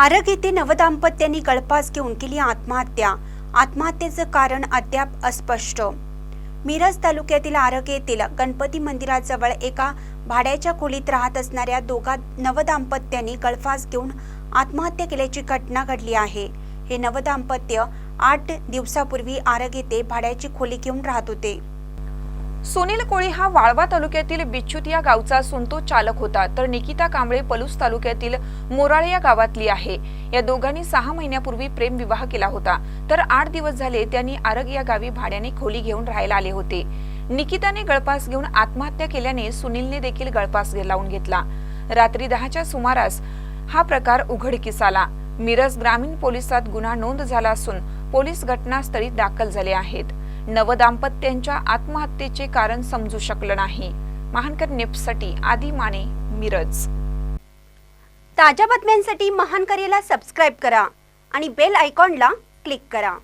आरग येथे नवदाम्पत्यांनी गळफास घेऊन केली आत्महत्या. आत्महत्येचं कारण अद्याप अस्पष्ट. मिरज तालुक्यातील आरग येथील गणपती मंदिराजवळ एका भाड्याच्या खोलीत राहत असणाऱ्या दोघा नवदाम्पत्यांनी गळफास घेऊन आत्महत्या केल्याची घटना घडली आहे. हे नवदाम्पत्य आठ दिवसापूर्वी आरग येथे भाड्याची खोली घेऊन राहत होते. सुनील कोळी हा वाळवा तालुक्यातील बिच्छूत या गावचा असून तो चालक होता. तर निकिता कांबळे पलूस तालुक्यातील मोराळे या गावातली आहे. या दोघांनी सहा महिन्यापूर्वी प्रेम विवाह केला होता. तर आठ दिवस झाले त्यांनी आरग या गावी भाड्याने खोली घेऊन राहायला आले होते. निकिताने गळपास घेऊन आत्महत्या केल्याने सुनीलने देखील गळपास लावून घेतला. रात्री दहाच्या सुमारास हा प्रकार उघडकीस आला मिरज ग्रामीण पोलिसात गुन्हा नोंद झाला असून पोलीस घटनास्थळी दाखल झाले आहेत. नवदाम्पत्यांच्या आत्महत्येचे कारण समजू शकलं नाही. महानकर नेपसाठी आदी माने मिरज. ताज्या बातम्यांसाठी महानकरेला सबस्क्राईब करा आणि बेल आयकॉनला क्लिक करा.